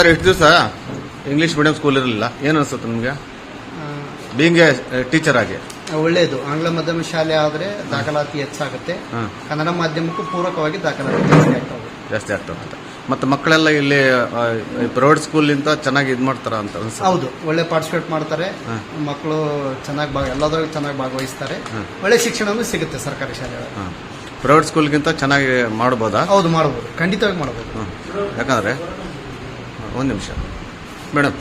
Sir ಎಷ್ಟು ದಿವಸ English medium school ಇರಲಿಲ್ಲ? ಏನು ಅನ್ಸುತ್ತೆ ನಿಮಗೆ? ಬೀಂಗ್ ಎ ಟೀಚರ್ ಆಗಿ. ಒಳ್ಳೆಯದು ಆಂಗ್ಲ ಮಾಧ್ಯಮ ಶಾಲೆ ಆದರೆ ದಾಖಲಾತಿ ಹೆಚ್ಚಾಗುತ್ತೆ. ಕನ್ನಡ ಮಾಧ್ಯಮಕ್ಕೂ ಪೂರಕವಾಗಿ ದಾಖಲಾತಿ ಜಾಸ್ತಿ ಆಗ್ತವೆ ಜಾಸ್ತಿ ಆಗ್ತದೆ ಮತ್ತು ಮಕ್ಕಳೆಲ್ಲ ಇಲ್ಲಿ ಪ್ರೈವೇಟ್ ಸ್ಕೂಲಿಂದ ಚೆನ್ನಾಗಿ ಇದು ಮಾಡ್ತಾರ ಅಂತ ಅನ್ಸುತ್ತೆ. ಹೌದು. ಒಳ್ಳೆ ಪಾರ್ಟಿಸಿಪೇಟ್ ಮಾಡ್ತಾರೆ. ಮಕ್ಕಳು ಚೆನ್ನಾಗಿ ಭಾಗ ಚೆನ್ನಾಗಿ ಭಾಗವಹಿಸ್ತಾರೆ. ಒಳ್ಳೆ ಶಿಕ್ಷಣನೂ ಸಿಗುತ್ತೆ ಸರ್ಕಾರಿ ಶಾಲೆಗಳಲ್ಲಿ ಹಾಂ. ಪ್ರೈವೇಟ್ ಸ್ಕೂಲ್ಗಿಂತ ಚೆನ್ನಾಗಿ ಮಾಡ್ಬೋದಾ? ಹೌದು ಮಾಡ್ಬೋದು. ಖಂಡಿತವಾಗಿ ಮಾಡ್ಬೋದು. ಯಾಕಂದರೆ ಒಂದು ನಿಮಿಷ. ಮೇಡಮ್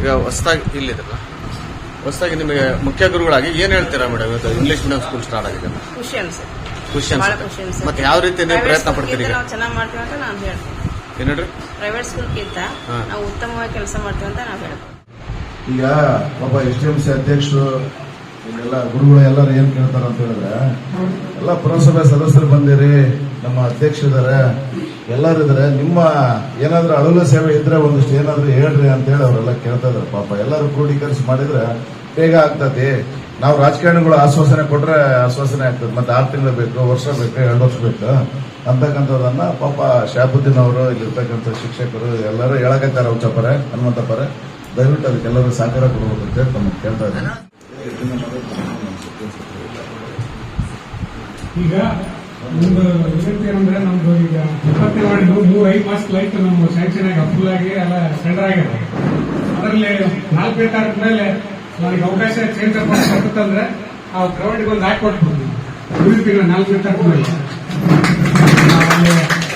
ಈಗ ಹೊಸದಾಗಿ ಇಲ್ಲಿದ್ರಲ್ಲ ಹೊಸದಾಗಿ ನಿಮಗೆ ಮುಖ್ಯ ಗುರುಗಳಾಗಿ ಏನು ಹೇಳ್ತೀರಾ ಮೇಡಮ್ ಇವತ್ತು ಇಂಗ್ಲಿಷ್ ಮೀಡಿಯಂ ಸ್ಕೂಲ್ ಸ್ಟಾರ್ಟ್ ಆಗಿದೆ. ಖುಷಿ ಅನ್ಸುತ್ತೆ. ಖುಷಿ ಬಹಳ ಅನ್ಸುತ್ತೆ ಖುಷಿ ಅನ್ಸುತ್ತೆ. ಮತ್ತೆ ಯಾವ ರೀತಿ ನೀವು ಪ್ರಯತ್ನ ಪಡ್ತೀರಿ ಈಗ? ನಾವು ಚೆನ್ನಾಗಿ ಮಾಡ್ತೀವಿ ಅಂತ ನಾನು ಹೇಳ್ತೀನಿ. ಏನು ಹೇಳ್ರಿ ಪ್ರೈವೇಟ್ ಸ್ಕೂಲ್ಗಿಂತ ನಾವು ಉತ್ತಮವಾಗಿ ಕೆಲಸ ಮಾಡ್ತೀವಿ ಅಂತ ನಾವು ಹೇಳ್ತೀನಿ ಈಗ ಒಬ್ಬ ಎಸ್ ಡಿ ಎಂ ಸಿ ಅಧ್ಯಕ್ಷರು ಇಲ್ಲೆಲ್ಲ ಗುರುಗಳು ಎಲ್ಲರೂ ಏನ್ ಕೇಳ್ತಾರ ಅಂತ ಹೇಳಿದ್ರೆ ಎಲ್ಲ ಪುರಸಭೆ ಸದಸ್ಯರು ಬಂದಿರಿ ನಮ್ಮ ಅಧ್ಯಕ್ಷರಿದ್ದಾರೆ. ಎಲ್ಲರೂ ಇದ್ರೆ. ನಿಮ್ಮ ಏನಾದ್ರೂ ಅಳಲು ಸೇವೆ ಇದ್ರೆ ಒಂದಿಷ್ಟು ಏನಾದ್ರೂ ಹೇಳ್ರಿ ಅಂತ ಹೇಳಿ ಅವರೆಲ್ಲ ಕೇಳ್ತಾ ಪಾಪ ಎಲ್ಲರೂ ಕ್ರೋಢೀಕರಿಸಿ ಮಾಡಿದ್ರೆ ಬೇಗ ಆಗ್ತತಿ ನಾವು ರಾಜಕಾರಣಿಗಳು ಆಶ್ವಾಸನೆ ಕೊಟ್ರೆ ಆಶ್ವಾಸನೆ ಆಗ್ತದೆ. ಮತ್ತೆ ಆರು ತಿಂಗಳು ಬೇಕು, ವರ್ಷ ಬೇಕು, ಎರಡು ವರ್ಷ ಬೇಕು ಅಂತಕ್ಕಂಥದ್ದನ್ನ ಪಾಪ ಶಾಬುದ್ದೀನ್ ಅವರು ಇಲ್ಲಿರ್ತಕ್ಕಂಥ ಶಿಕ್ಷಕರು ಎಲ್ಲರೂ ಹೇಳಕತ್ತಾರ ಉಚ್ಚಪ್ಪರೆ ಹನುಮಂತಪ್ಪರೆ. ದಯವಿಟ್ಟು ಅದಕ್ಕೆಲ್ಲರೂ ಸಹಕಾರ ಕೊಡಬೇಕು ಅಂತ ತಮಗೆ ಕೇಳ್ತಾ ಇದ್ದಾರೆ ಈಗ ಒಂದು ವಿನಂತಿ ಏನಂದ್ರೆ ನಮ್ದು ಈಗ ಇಪ್ಪತ್ತನೇ ವಾರ್ಡಿದು ಮೂರು ಐದು ಮಾಸ್ಕ್ ಲೈಟ್ ನಮ್ಮ ಸ್ಯಾಂಕ್ಷನ್ ಆಗಿ ಅಪ್ರೂವ್ ಆಗಿ ಎಲ್ಲ ಸೆಂಡರ್ ಆಗಿದೆ. ಅದರಲ್ಲಿ ನಾಲ್ಕನೇ ತಾರೀಕು ಮೇಲೆ ನನಗೆ ಅವಕಾಶ ಚೇಂಜ್ ಅಂದ್ರೆ ಆ ಪ್ರೈವೇಟ್ಗೆ ಒಂದು ಹಾಕಿ ಕೊಟ್ಬಿಡ್ತೀನಿ ಉಳಿದ ನಾಲ್ಕನೇ ತಾರೀಕು ಮೇಲೆ.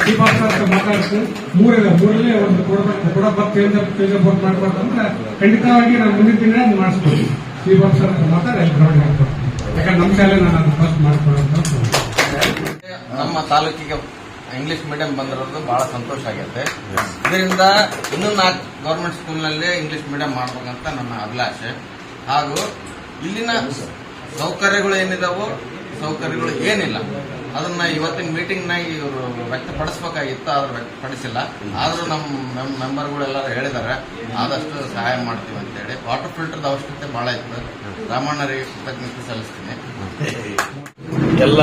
ಚೀಫ್ ಆಫೀಸರ್ ಮಾತಾಡಿಸಿ ಮೂರಿದೆ ಮೂರಲ್ಲೇ ಒಂದು ಕೊಡಬೇಕು ಕೊಡಬೇಕು ಚೇಂಜ್ ಚೇಂಜ್ ಬೋರ್ಡ್ ಮಾಡ್ಬಾರ್ದು ಅಂದ್ರೆ ಖಂಡಿತವಾಗಿ ನಾನು ಮುಂದಿನ ತಿಂಗಳ ಮಾಡಿಸ್ಬೋದು ಚೀಫ್ ಆಫೀಸರ್ ಸರ್ ಮಾತಾಡಿ ಗ್ರೌಂಡ್ ಹಾಕ್ಕೊಡ್ತೀನಿ. ಯಾಕಂದ್ರೆ ನಮ್ಮ ಶಾಲೆ ನಾನು ಫಸ್ಟ್ ಮಾಡ್ಕೊಳ್ಳೋ ನಮ್ಮ ತಾಲೂಕಿಗೆ ಇಂಗ್ಲಿಷ್ ಮೀಡಿಯಂ ಬಂದಿರೋದು ಬಹಳ ಸಂತೋಷ ಆಗೈತೆ. ಇದರಿಂದ ಇನ್ನೂ ನಾಲ್ಕು ಗೌರ್ಮೆಂಟ್ ಸ್ಕೂಲ್ನಲ್ಲಿ ಇಂಗ್ಲಿಷ್ ಮೀಡಿಯಂ ಮಾಡಬೇಕಂತ ನನ್ನ ಅಭಿಲಾಷೆ. ಹಾಗೂ ಇಲ್ಲಿನ ಸೌಕರ್ಯಗಳು ಏನಿದಾವೋ ಸೌಕರ್ಯಗಳು ಏನಿಲ್ಲ ಅದನ್ನ ಇವತ್ತಿನ ಮೀಟಿಂಗ್ನಾಗ ಇವರು ವ್ಯಕ್ತಪಡಿಸ್ಬೇಕಾಗಿತ್ತು ಆದ್ರೆ ವ್ಯಕ್ತಪಡಿಸಿಲ್ಲ. ಆದ್ರೂ ನಮ್ಮ ಮೆಂಬರ್ಗಳೆಲ್ಲರೂ ಹೇಳಿದ್ದಾರೆ ಆದಷ್ಟು ಸಹಾಯ ಮಾಡ್ತೀವಿ ಅಂತೇಳಿ. ವಾಟರ್ ಫಿಲ್ಟರ್ದ ಅವಶ್ಯಕತೆ ಬಹಳ ಇತ್ತು. ರಾಮಣ್ಣರಿಗೆ ಕೃತಜ್ಞತೆ ಸಲ್ಲಿಸ್ತೀನಿ. ಎಲ್ಲ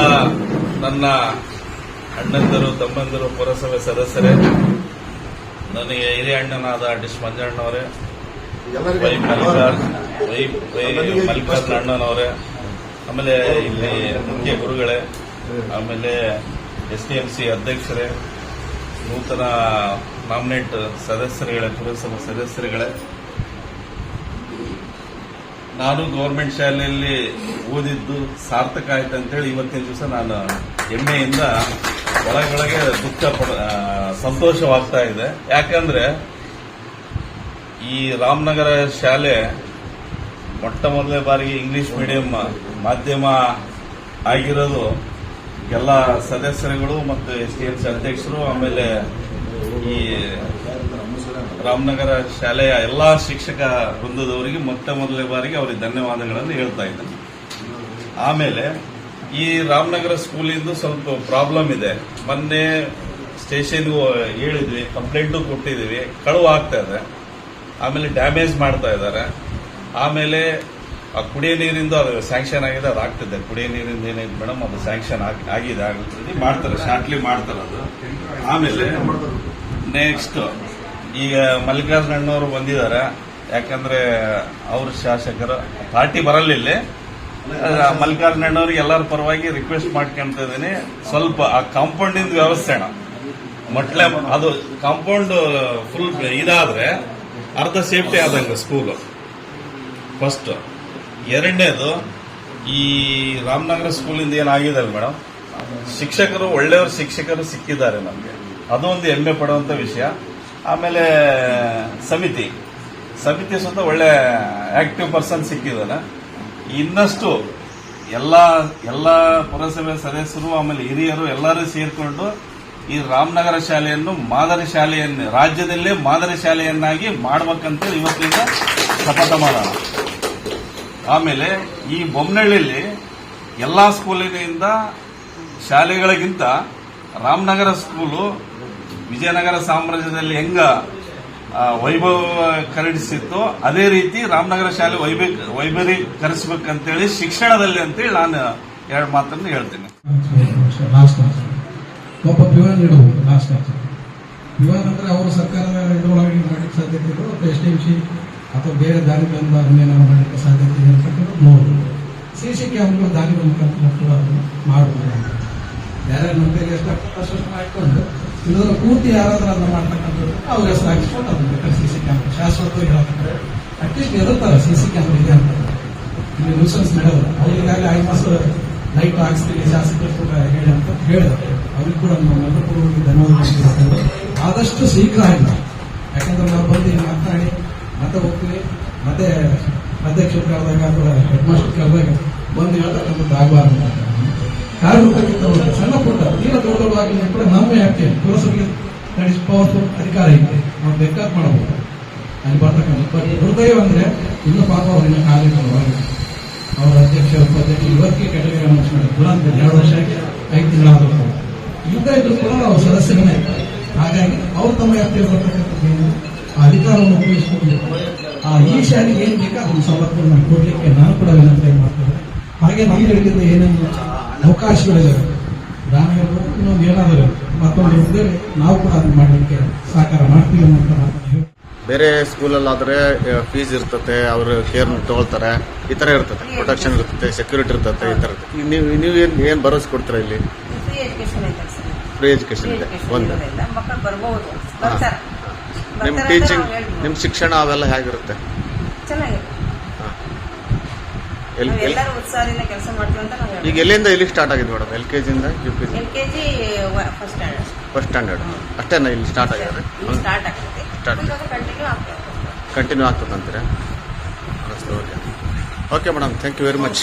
ನನ್ನ ಅಣ್ಣಂದರು ತಮ್ಮಂದರು ಪುರಸಭೆ ಸದಸ್ಯರೇ ನನಗೆ ಹಿರಿಯ ಅಣ್ಣನಾದ ಡಿಶ್ ಮಂಜಣ್ಣವರೇ ವೈ ಮಲ್ಲಿಕಾರ್ಜ್ ವೈ ವೈ ಮಲ್ಲಿಕಾರ್ಜುನ ಅಣ್ಣನವರೇ ಆಮೇಲೆ ಇಲ್ಲಿ ಮುಖ್ಯ ಗುರುಗಳೇ ಆಮೇಲೆ ಎಸ್ ಡಿ ಎಂ ಸಿ ಅಧ್ಯಕ್ಷರೇ ನೂತನ ನಾಮಿನೇಟ್ ಸದಸ್ಯರುಗಳೇ ಪುರಸಭೆ ಸದಸ್ಯರುಗಳೇ ನಾನು ಗೌರ್ಮೆಂಟ್ ಶಾಲೆಯಲ್ಲಿ ಓದಿದ್ದು ಸಾರ್ಥಕ ಆಯ್ತು ಅಂತೇಳಿ ಇವತ್ತಿನ ದಿವಸ ನಾನು ಹೆಮ್ಮೆಯಿಂದ ಒಳಗೊಳಗೆ ದುಃಖ ಪಡ ಸಂತೋಷವಾಗ್ತಾ ಇದೆ. ಯಾಕಂದ್ರೆ ಈ ರಾಮನಗರ ಶಾಲೆ ಮೊಟ್ಟ ಮೊದಲನೇ ಬಾರಿಗೆ ಇಂಗ್ಲಿಷ್ ಮೀಡಿಯಂ ಮಾಧ್ಯಮ ಆಗಿರೋದು ಎಲ್ಲ ಸದಸ್ಯರುಗಳು ಮತ್ತು ಎಸ್ ಡಿ ಎಂ ಸಿ ಅಧ್ಯಕ್ಷರು, ಆಮೇಲೆ ಈ ರಾಮನಗರ ಶಾಲೆಯ ಎಲ್ಲಾ ಶಿಕ್ಷಕ ವೃಂದದವರಿಗೆ ಮೊಟ್ಟ ಮೊದಲನೇ ಬಾರಿಗೆ ಅವರಿಗೆ ಧನ್ಯವಾದಗಳನ್ನು ಹೇಳ್ತಾ ಇದ್ದೇನೆ. ಆಮೇಲೆ ಈ ರಾಮನಗರ ಸ್ಕೂಲಿಂದು ಸ್ವಲ್ಪ ಪ್ರಾಬ್ಲಮ್ ಇದೆ. ಮೊನ್ನೆ ಸ್ಟೇಷನ್ಗೂ ಹೇಳಿದ್ವಿ ಕಂಪ್ಲೇಂಟು ಕೊಟ್ಟಿದ್ದೀವಿ, ಕಳುವು ಆಗ್ತಾ ಇದೆ. ಆಮೇಲೆ ಡ್ಯಾಮೇಜ್ ಮಾಡ್ತಾ ಇದ್ದಾರೆ. ಆಮೇಲೆ ಆ ಕುಡಿಯೋ ನೀರಿಂದು ಅದು ಸ್ಯಾಂಕ್ಷನ್ ಆಗಿದೆ, ಅದು ಆಗ್ತಿದೆ. ಕುಡಿಯೋ ನೀರಿಂದ ಏನಿದೆ ಮೇಡಮ್ ಅದು ಸ್ಯಾಂಕ್ಷನ್ ಆಗಿದೆ. ಆಗುತ್ತೆ ಮಾಡ್ತಾರೆ ಶಾರ್ಟ್ಲಿ ಮಾಡ್ತಾರೆ ಅದು. ಆಮೇಲೆ ನೆಕ್ಸ್ಟ್ ಈಗ ಮಲ್ಲಿಕಾರ್ಜುನ ಅಣ್ಣವರು ಬಂದಿದ್ದಾರೆ. ಯಾಕಂದ್ರೆ ಅವ್ರ ಶಾಸಕರು ಪಾರ್ಟಿ ಬರಲಿಲ್ಲ. ಮಲ್ಲಿಕಾರ್ಜುನ ಅಣ್ಣವ್ರಿಗೆ ಎಲ್ಲರ ಪರವಾಗಿ ರಿಕ್ವೆಸ್ಟ್ ಮಾಡ್ಕೊಂತ ಇದ್ದೀನಿ. ಸ್ವಲ್ಪ ಆ ಕಾಂಪೌಂಡ್ ಇಂದ ವ್ಯವಸ್ಥೆ ಮೊಟ್ಲೆ ಅದು ಕಾಂಪೌಂಡ್ ಫುಲ್ ಇದಾದ್ರೆ ಅರ್ಧ ಸೇಫ್ಟಿ ಆದಂಗೆ ಸ್ಕೂಲ್ ಫಸ್ಟ್ ಎರಡನೇದು, ಈ ರಾಮನಗರ ಸ್ಕೂಲಿಂದ ಏನಾಗಿದೆ ಮೇಡಮ್ ಶಿಕ್ಷಕರು, ಒಳ್ಳೆಯವ್ರ ಶಿಕ್ಷಕರು ಸಿಕ್ಕಿದ್ದಾರೆ ನಮಗೆ. ಅದೊಂದು ಹೆಮ್ಮೆ ಪಡುವಂತ ವಿಷಯ. ಆಮೇಲೆ ಸಮಿತಿ. ಸಮಿತಿ ಸುತ್ತ ಒಳ್ಳೆ ಆಕ್ಟಿವ್ ಪರ್ಸನ್ ಸಿಕ್ಕಿದ್ದಾನೆ. ಇನ್ನಷ್ಟು ಎಲ್ಲ ಎಲ್ಲ ಪುರಸಭೆ ಸದಸ್ಯರು, ಆಮೇಲೆ ಹಿರಿಯರು ಎಲ್ಲರೂ ಸೇರಿಕೊಂಡು ಈ ರಾಮನಗರ ಶಾಲೆಯನ್ನು ಮಾದರಿ ಶಾಲೆಯನ್ನು ರಾಜ್ಯದಲ್ಲೇ ಮಾದರಿ ಶಾಲೆಯನ್ನಾಗಿ ಮಾಡಬೇಕಂತ ಇವತ್ತಿಂದ ಶಪಥ ಮಾಡೋಣ. ಆಮೇಲೆ ಈ ಬೊಮ್ಮನಹಳ್ಳಿಯಲ್ಲಿ ಎಲ್ಲಾ ಸ್ಕೂಲಿನಿಂದ ಶಾಲೆಗಳಿಗಿಂತ ರಾಮನಗರ ಸ್ಕೂಲು ವಿಜಯನಗರ ಸಾಮ್ರಾಜ್ಯದಲ್ಲಿ ಹೆಂಗ ವೈಭವ ಕರಡಿಸಿತ್ತು. ಅದೇ ರೀತಿ ರಾಮನಗರ ಶಾಲೆ ವೈಭವ ಕರೆಸ್ಬೇಕಂತೇಳಿ ಶಿಕ್ಷಣದಲ್ಲಿ ಅಂತೇಳಿ ನಾನು ಎರಡು ಮಾತನ್ನು ಹೇಳ್ತೀನಿ. ಒಬ್ಬ ಪಿವನ್ ಇಡಬಹುದು ಲಾಸ್ಟ್ ಪಿವನ್ ಅಂದ್ರೆ ಅವರು ಸರ್ಕಾರದ ಇದರೊಳಗೆ ಮಾಡಲಿಕ್ಕೆ ಸಾಧ್ಯತೆ ಅಥವಾ ಎಸ್ ಡಿ ಸಿ ಅಥವಾ ಬೇರೆ ದಾರಿ ಬಂದ ಏನಾದ್ರು ಮಾಡಲಿಕ್ಕೆ ಸಾಧ್ಯತೆ ಇದೆ ಅಂತಕ್ಕಂಥದ್ದು ನೋಡಬಹುದು ಸಿ ಸಿ ಕ್ಯಾಮ್ರಾ ದಾರಿ ಬಂದ ಕೂಡ ಮಾಡಬಹುದು ಯಾರ್ಯಾರು ಕೈಗೆ ಎಷ್ಟು ಅಷ್ಟು ಹಾಕೊಂಡು ಇದರ ಪೂರ್ತಿ ಅದನ್ನ ಮಾಡ್ತಕ್ಕಂಥದ್ದು ಅವ್ರ ಹೆಸರು ಹಾಕಿಸ್ಕೊಂಡು ಅದನ್ನ ಬೇಕಾದ್ರೆ ಸಿ ಸಿ ಕ್ಯಾಮ್ರಾ ಶಾಶ್ವತವಾಗಿ ಹೇಳ್ತಾರೆ. ಅಟ್ಲೀಸ್ಟ್ ಇರುತ್ತಲ್ಲ ಸಿ ಸಿ ಕ್ಯಾಮ್ರ ಇದೆ ಅಂತ. ಇಲ್ಲಿ ನ್ಯೂಸನ್ಸ್ ನಡೆಯೋದು ಅವ್ರಿಗಾಗಿ ಈಗಾಗಲೇ ಐದು ಮಾಸ ಲೈಟ್ ಹಾಕ್ಸ್ತೀವಿ ಶಾಸಕರು ಕೂಡ ಹೇಳಿ ಅಂತ ಹೇಳಿದ್ರು ಅವ್ರಿಗೆ ಕೂಡ ನಮ್ಮ ನೆನಪೂರ್ವಕ ಧನ್ಯವಾದ. ಆದಷ್ಟು ಶೀಘ್ರ ಇಲ್ಲ ಯಾಕಂದ್ರೆ ನಾವು ಬಂದು ಇಲ್ಲಿ ಮಾತನಾಡಿ, ಮತ್ತೆ ಹೋಗ್ತೀವಿ. ಮತ್ತೆ ಅಧ್ಯಕ್ಷರು ಕರೆದಾಗ ಅಥವಾ ಹೆಡ್ ಮಾಸ್ಟರ್ ಕರೆದಾಗ ಬಂದು ಹೇಳ್ತಕ್ಕಂಥದ್ದು ಆಗಬಾರ್ದು ಒಂದು ಸಣ್ಣ ಪುಟ್ಟ, ತೀರ ದೊಡ್ಡದಾಗಿ ಕೂಡ ನಮ್ಮ ಯಾಕೆ ಪುರಸಭೆಗೆ ಪವರ್ಫುಲ್ ಅಧಿಕಾರ ಇದೆ? ನಾವು ಬೇಕಾದ ಮಾಡಬಹುದು. ಅಲ್ಲಿ ಬರ್ತಕ್ಕಂಥ ಹೃದಯ ಅಂದ್ರೆ ಇನ್ನು ಪಾಪ ಅವರಿನ ಕಾರ್ಯಕ್ರಮವಾಗಿ ಅವರ ಅಧ್ಯಕ್ಷ, ಉಪಾಧ್ಯಕ್ಷ ಇವತ್ತಿಗೆ ಕೆಟಗರಿ ಅನೌನ್ಸ್ ಮಾಡಿ ಕೂಡ ಅಂತ ಎರಡು ವರ್ಷ ಐದು ತಿಂಗಳಾದರೂ ಯುದ್ಧ ಇದ್ರು ಕೂಡ ನಾವು ಸದಸ್ಯರನ್ನೇ ಹಾಗಾಗಿ ಅವರು ತಮ್ಮ ವ್ಯಾಪ್ತಿಯಲ್ಲಿ ಬರ್ತಕ್ಕಂಥದ್ದು ಆ ಅಧಿಕಾರವನ್ನು ಉಪಯೋಗಿಸಿಕೊಂಡು ಆ ಈ ಶಾಲೆಗೆ ಏನ್ ಬೇಕು? ಅದನ್ನು ಸವಲತ್ತನ್ನು ಕೊಡ್ಲಿಕ್ಕೆ ನಾನು ಕೂಡ ವಿನಂತಿ ಮಾಡ್ತೇನೆ. ಹಾಗೆ ನಮ್ಮ ಕಡೆಯಿಂದ ಏನೇನು ಅವಕಾಶಗಳಿದ್ದಾವೆ ದಾನ ಇರ್ಬೋದು ಇನ್ನೊಂದು ಏನಾದರೂ ಮತ್ತೊಂದು ಇದ್ದರೆ ನಾವು ಕೂಡ ಅದನ್ನು ಮಾಡಲಿಕ್ಕೆ ಸಹಕಾರ ಮಾಡ್ತೀವಿ ಅನ್ನೋಂಥ ಮಾತನ್ನು ಹೇಳಿ ಬೇರೆ ಸ್ಕೂಲಲ್ಲಾದರೆ ಫೀಸ್ ಇರ್ತದೆ ಅವರು ಕೇರ್ ತಗೊಳ್ತಾರೆ. ಈ ಥರ ಇರ್ತದೆ ಪ್ರೊಟೆಕ್ಷನ್ ಇರ್ತದೆ ಸೆಕ್ಯೂರಿಟಿ ಇರ್ತದೆ ಈ ಥರ ನೀವು ನೀವು ಏನು ಏನು ಭರವಸೆ ಕೊಡ್ತೀರ ಇಲ್ಲಿ? ಫ್ರೀ ಎಜುಕೇಶನ್ ಇದೆ. ಒಂದು. ನಿಮ್ಮ ಟೀಚಿಂಗ್ ನಿಮ್ಮ ಶಿಕ್ಷಣ ಅವೆಲ್ಲ ಹೇಗಿರುತ್ತೆ ಚೆನ್ನಾಗಿದೆ ಎಲ್ ನಾವು ಎಲ್ ಎಲ್ಲರೂ ಉತ್ಸಾಹದಿಂದ ಕೆಲಸ ಮಾಡ್ತೀವಿ ಅಂತ ನಾವು ಈಗ ಎಲ್ಲಿಂದ ಇಲ್ಲಿ ಸ್ಟಾರ್ಟ್ ಆಗಿದೆ madam? L K ಜಿಯಿಂದ U K G L K G first standard first standard ಅಷ್ಟೇನಾ ಇಲ್ಲಿ ಸ್ಟಾರ್ಟ್ ಆಗಿದೆ ಸ್ಟಾರ್ಟ್ ಆಗ್ತದೆ. Start. ಕಂಟಿನ್ಯೂ ಆಗ್ತದೆ. ಕಂಟಿನ್ಯೂ ಆಗ್ತದೆ okay okay madam thank you very much